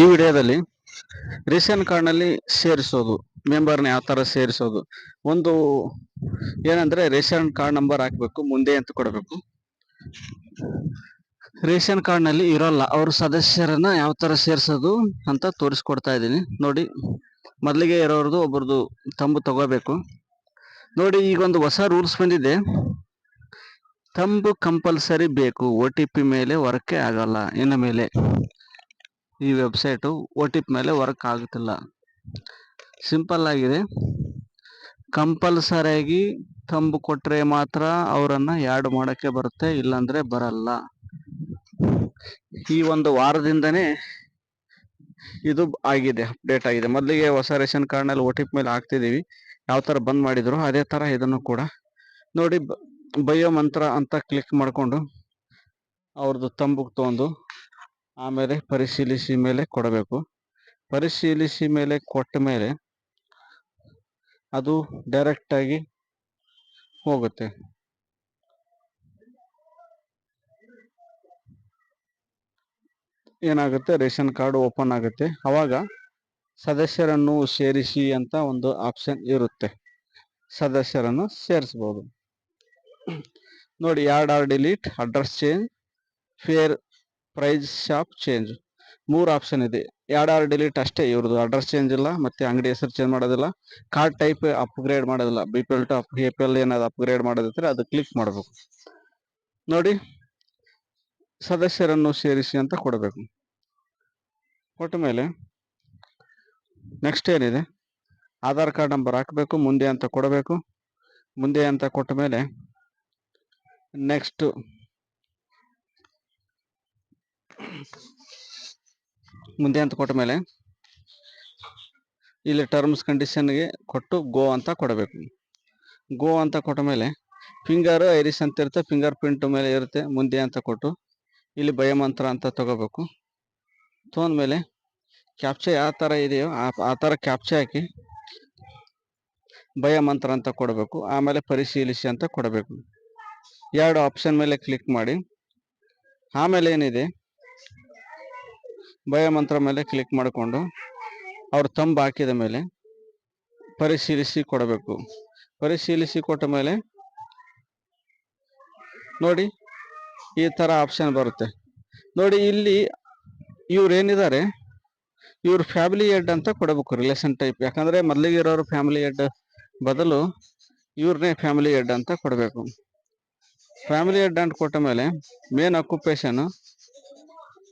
ಈ ವಿಡಿಯೋದಲ್ಲಿ ರೇಷನ್ ಕಾರ್ಡ್ನಲ್ಲಿ ಸೇರಿಸೋದು ಮೆಂಬರ್ನ ಯಾವ ಥರ ಸೇರಿಸೋದು. ಒಂದು ಏನಂದ್ರೆ ರೇಷನ್ ಕಾರ್ಡ್ ನಂಬರ್ ಹಾಕಬೇಕು, ಮುಂದೆ ಅಂತ ಕೊಡಬೇಕು. ರೇಷನ್ ಕಾರ್ಡ್ನಲ್ಲಿ ಇರೋಲ್ಲ, ಅವ್ರ ಸದಸ್ಯರನ್ನ ಯಾವ ಥರ ಸೇರಿಸೋದು ಅಂತ ತೋರಿಸ್ಕೊಡ್ತಾ ಇದ್ದೀನಿ. ನೋಡಿ, ಮೊದಲಿಗೆ ಇರೋರ್ದು ಒಬ್ಬರದು ತಂಬು ತಗೋಬೇಕು. ನೋಡಿ, ಈಗ ಒಂದು ಹೊಸ ರೂಲ್ಸ್ ಬಂದಿದೆ. ತಂಬು ಕಂಪಲ್ಸರಿ ಬೇಕು, ಒ ಟಿ ಪಿ ಮೇಲೆ ವರ್ಕೇ ಆಗಲ್ಲ, ಇನ್ನು ಮೇಲೆ. ಈ ವೆಬ್ಸೈಟು ಒ ಟಿ ಪಿ ಮೇಲೆ ವರ್ಕ್ ಆಗುತ್ತಿಲ್ಲ. ಸಿಂಪಲ್ ಆಗಿದೆ. ಕಂಪಲ್ಸರಿಯಾಗಿ ತಂಬು ಕೊಟ್ಟರೆ ಮಾತ್ರ ಅವರನ್ನು ಯಾಡ್ ಮಾಡೋಕ್ಕೆ ಬರುತ್ತೆ, ಇಲ್ಲಾಂದರೆ ಬರಲ್ಲ. ಈ ಒಂದು ವಾರದಿಂದನೇ ಇದು ಆಗಿದೆ, ಅಪ್ಡೇಟ್ ಆಗಿದೆ. ಮೊದಲಿಗೆ ಹೊಸ ರೇಷನ್ ಕಾರ್ಡ್ನಲ್ಲಿ ಒ ಟಿ ಪಿ ಮೇಲೆ ಹಾಕ್ತಿದ್ದೀವಿ. ಯಾವ ಥರ ಬಂದ್ ಮಾಡಿದ್ರು, ಅದೇ ಥರ ಇದನ್ನು ಕೂಡ. ನೋಡಿ ಬಯೋ ಮಂತ್ರ ಅಂತ ಕ್ಲಿಕ್ ಮಾಡಿಕೊಂಡು ಅವ್ರದ್ದು ತಂಬುಕ್ ತೊಗೊಂಡು ಆಮೇಲೆ ಪರಿಶೀಲಿಸಿ ಮೇಲೆ ಕೊಡಬೇಕು. ಪರಿಶೀಲಿಸಿ ಮೇಲೆ ಕೊಟ್ಟ ಮೇಲೆ ಅದು ಡೈರೆಕ್ಟಾಗಿ ಹೋಗುತ್ತೆ. ಏನಾಗುತ್ತೆ? ರೇಷನ್ ಕಾರ್ಡ್ ಓಪನ್ ಆಗುತ್ತೆ. ಅವಾಗ ಸದಸ್ಯರನ್ನು ಸೇರಿಸಿ ಅಂತ ಒಂದು ಆಪ್ಷನ್ ಇರುತ್ತೆ. ಸದಸ್ಯರನ್ನು ಸೇರಿಸ್ಬೋದು. ನೋಡಿ, add or delete, address change, fair price shop change ಮೂರು ಆಪ್ಷನ್ ಇದೆ. ಎರಡು ಡಿಲೀಟ್ ಅಷ್ಟೇ ಇವ್ರದ್ದು ಅಡ್ರೆಸ್ ಚೇಂಜ್ ಇಲ್ಲ, ಮತ್ತೆ ಅಂಗಡಿ ಹೆಸರು ಚೇಂಜ್ ಮಾಡೋದಿಲ್ಲ. ಕಾರ್ಡ್ ಟೈಪ್ ಅಪ್ಗ್ರೇಡ್ ಮಾಡೋದಿಲ್ಲ. B P L to A P L L ಏನಾದ್ರು ಅಪ್ಗ್ರೇಡ್ ಮಾಡೋದಿದ್ರೆ ಅದು ಕ್ಲಿಕ್ ಮಾಡಬೇಕು. ನೋಡಿ, ಸದಸ್ಯರನ್ನು ಸೇರಿಸಿ ಅಂತ ಕೊಡಬೇಕು. ಕೊಟ್ಟ ಮೇಲೆ ನೆಕ್ಸ್ಟ್ ಏನಿದೆ? ಆಧಾರ್ ಕಾರ್ಡ್ ನಂಬರ್ ಹಾಕಬೇಕು, ಮುಂದೆ ಅಂತ ಕೊಡಬೇಕು. ಮುಂದೆ ಅಂತ ಕೊಟ್ಟ ಮೇಲೆ ನೆಕ್ಸ್ಟ್ ಮುಂದೆ ಅಂತ ಕೊಟ್ಟ ಮೇಲೆ ಇಲ್ಲಿ ಟರ್ಮ್ಸ್ ಕಂಡೀಷನ್ಗೆ ಕೊಟ್ಟು ಗೋ ಅಂತ ಕೊಡಬೇಕು. ಗೋ ಅಂತ ಕೊಟ್ಟ ಮೇಲೆ ಫಿಂಗರ್ ಐರಿಸ್ ಅಂತ ಇರುತ್ತೆ ಫಿಂಗರ್ ಪ್ರಿಂಟ್ ಮೇಲೆ ಇರುತ್ತೆ, ಮುಂದೆ ಅಂತ ಕೊಟ್ಟು ಇಲ್ಲಿ ಭಯಮಂತ್ರ ಅಂತ ತಗೋಬೇಕು. ತೊಗೊಂಡ್ಮೇಲೆ ಕ್ಯಾಪ್ಚೆ ಯಾವ ಥರ ಇದೆಯೋ ಆ ಥರ ಕ್ಯಾಪ್ಚೆ ಹಾಕಿ ಭಯ ಮಂತ್ರ ಅಂತ ಕೊಡಬೇಕು, ಆಮೇಲೆ ಪರಿಶೀಲಿಸಿ ಅಂತ ಕೊಡಬೇಕು. ಎರಡು ಆಪ್ಷನ್ ಮೇಲೆ ಕ್ಲಿಕ್ ಮಾಡಿ. ಆಮೇಲೆ ಏನಿದೆ? ಭಯ ಮಂತ್ರ ಮೇಲೆ ಕ್ಲಿಕ್ ಮಾಡಿಕೊಂಡು ಅವ್ರ ತಂಬ ಹಾಕಿದ ಮೇಲೆ ಪರಿಶೀಲಿಸಿ ಕೊಡಬೇಕು. ಪರಿಶೀಲಿಸಿ ಕೊಟ್ಟ ಮೇಲೆ ನೋಡಿ ಈ ಥರ ಆಪ್ಷನ್ ಬರುತ್ತೆ. ನೋಡಿ ಇಲ್ಲಿ ಇವ್ರು ಏನಿದ್ದಾರೆ? ಇವ್ರ ಫ್ಯಾಮಿಲಿ ಹೆಡ್ ಅಂತ ಕೊಡಬೇಕು ರಿಲೇಷನ್ ಟೈಪ್ ಯಾಕಂದ್ರೆ ಮೊದಲಿಗೆ ಇರೋರು ಫ್ಯಾಮಿಲಿ ಹೆಡ್ ಬದಲು ಇವ್ರನ್ನೇ ಫ್ಯಾಮಿಲಿ ಹೆಡ್ ಅಂತ ಕೊಡಬೇಕು. ಫ್ಯಾಮಿಲಿ ಹೆಡ್ ಅಂತ ಕೊಟ್ಟ ಮೇಲೆ ಮೇನ್ ಅಕ್ಯುಪೇಷನ್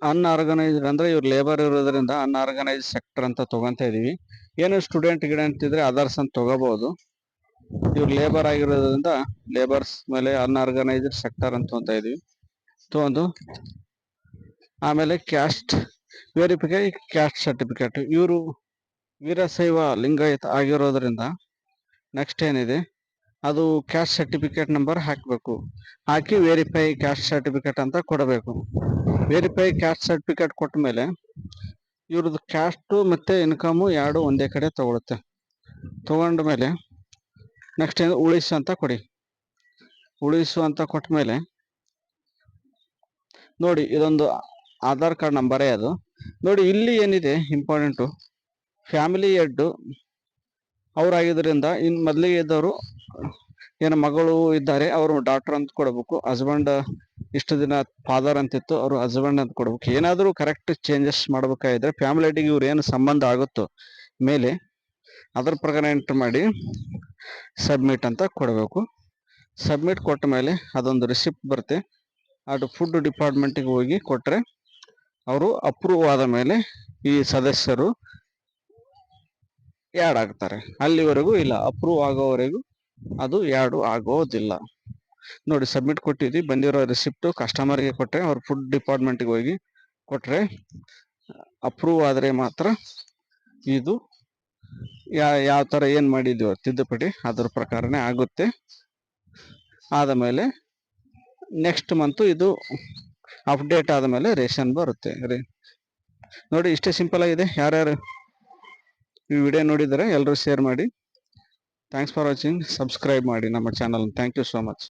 ಅನ್ಆರ್ಗನೈಸ್ಡ್ ಅಂದ್ರೆ ಇವ್ರು ಲೇಬರ್ ಇರೋದ್ರಿಂದ ಅನ್ಆರ್ಗನೈಸ್ಡ್ ಸೆಕ್ಟರ್ ಅಂತ ತಗೊಂತ ಇದೀವಿ. ಏನು ಸ್ಟೂಡೆಂಟ್ ಗಿಡೆಂಟ್ ಇದ್ರೆ ಅದರ್ಸ್ ಅಂತ ತಗೋಬಹುದು ಇವ್ರು ಲೇಬರ್ ಆಗಿರೋದ್ರಿಂದ ಲೇಬರ್ಸ್ ಮೇಲೆ ಅನ್ಆರ್ಗನೈಸ್ಡ್ ಸೆಕ್ಟರ್ ಅಂತ ತಗೊಂತ ಇದೀವಿ. ತಗೊಂಡು ಆಮೇಲೆ ಕ್ಯಾಸ್ಟ್ ವೆರಿಫಿಕೈ ಕ್ಯಾಸ್ಟ್ ಸರ್ಟಿಫಿಕೇಟ್ ಇವರು ವೀರಶೈವ ಲಿಂಗಾಯತ ಆಗಿರೋದ್ರಿಂದ ನೆಕ್ಸ್ಟ್ ಏನಿದೆ? ಅದು ಕ್ಯಾಸ್ಟ್ ಸರ್ಟಿಫಿಕೇಟ್ ನಂಬರ್ ಹಾಕಬೇಕು. ಹಾಕಿ ವೆರಿಫೈ ಕ್ಯಾಸ್ಟ್ ಸರ್ಟಿಫಿಕೇಟ್ ಅಂತ ಕೊಡಬೇಕು. ವೆರಿಫೈ ಕ್ಯಾಸ್ಟ್ ಸರ್ಟಿಫಿಕೇಟ್ ಕೊಟ್ಟ ಮೇಲೆ ಇವ್ರದ್ದು ಕ್ಯಾಸ್ಟು ಮತ್ತು ಇನ್ಕಮು ಎರಡು ಒಂದೇ ಕಡೆ ತೊಗೊಳುತ್ತೆ. ತೊಗೊಂಡ ಮೇಲೆ ನೆಕ್ಸ್ಟ್ ಏನು ಉಳಿಸು ಅಂತ ಕೊಡಿ. ಉಳಿಸು ಅಂತ ಕೊಟ್ಟ ಮೇಲೆ ನೋಡಿ ಇದೊಂದು ಆಧಾರ್ ಕಾರ್ಡ್ ನಂಬರೇ ಅದು. ನೋಡಿ ಇಲ್ಲಿ ಏನಿದೆ ಇಂಪಾರ್ಟೆಂಟು ಫ್ಯಾಮಿಲಿ ಎಡ್ಡು ಅವರಾಗಿದ್ದರಿಂದ ಇನ್ನು ಮೊದಲಿಗೆ ಇದ್ದವರು ಏನು ಮಗಳು ಇದ್ದಾರೆ, ಅವರು ಡಾಕ್ಟರ್ ಅಂತ ಕೊಡಬೇಕು ಹಸ್ಬೆಂಡ್ ಇಷ್ಟು ದಿನ ಫಾದರ್ ಅಂತಿತ್ತು, ಅವರು ಹಸ್ಬೆಂಡ್ ಅಂತ ಕೊಡ್ಬೇಕು. ಏನಾದರೂ ಕರೆಕ್ಟ್ ಚೇಂಜಸ್ ಮಾಡ್ಬೇಕಾಗಿದ್ರೆ ಫ್ಯಾಮಿಲಿ ಐಡಿಗೆ ಇವ್ರು ಏನು ಸಂಬಂಧ ಆಗುತ್ತೋ ಮೇಲೆ ಅದ್ರ ಪ್ರಕಾರ ಎಂಟ್ರ್ ಮಾಡಿ ಸಬ್ಮಿಟ್ ಅಂತ ಕೊಡಬೇಕು. ಸಬ್ಮಿಟ್ ಕೊಟ್ಟ ಮೇಲೆ ಅದೊಂದು ರಿಸಿಪ್ಟ್ ಬರುತ್ತೆ. ಅದು ಫುಡ್ ಡಿಪಾರ್ಟ್ಮೆಂಟಿಗೆ ಹೋಗಿ ಕೊಟ್ಟರೆ ಅವರು ಅಪ್ರೂವ್ ಆದ ಮೇಲೆ ಈ ಸದಸ್ಯರು ಯಾಡ್ ಆಗ್ತಾರೆ. ಅಲ್ಲಿವರೆಗೂ ಇಲ್ಲ ಅಪ್ರೂವ್ ಆಗೋವರೆಗೂ ಅದು ಎರಡು ಆಗೋದಿಲ್ಲ. ನೋಡಿ ಸಬ್ಮಿಟ್ ಕೊಟ್ಟಿದ್ವಿ ಬಂದಿರೋ ರಿಸಿಪ್ಟು ಕಸ್ಟಮರ್ಗೆ ಕೊಟ್ಟರೆ ಅವ್ರ ಫುಡ್ ಡಿಪಾರ್ಟ್ಮೆಂಟ್ಗೆ ಹೋಗಿ ಕೊಟ್ಟರೆ ಅಪ್ರೂವ್ ಆದರೆ ಮಾತ್ರ ಇದು ಯಾವ ಥರ ಏನು ಮಾಡಿದ್ವಿ ತಿದ್ದುಪಡಿ ಅದ್ರ ಪ್ರಕಾರನೇ ಆಗುತ್ತೆ. ಆದ ಮೇಲೆ ನೆಕ್ಸ್ಟ್ ಮಂತು ಇದು ಅಪ್ಡೇಟ್ ಆದ ಮೇಲೆ ರೇಷನ್ ಬರುತ್ತೆ. ರೀ, ನೋಡಿ ಇಷ್ಟೇ ಸಿಂಪಲ್ ಆಗಿದೆ. ಯಾರ್ಯಾರು ಈ ವಿಡಿಯೋ ನೋಡಿದರೆ ಎಲ್ಲರೂ ಶೇರ್ ಮಾಡಿ. ಥ್ಯಾಂಕ್ಸ್ ಫಾರ್ ವಾಚಿಂಗ್ ಸಬ್ಸ್ಕ್ರೈಬ್ ಮಾಡಿ ನಮ್ಮ channel thank you so much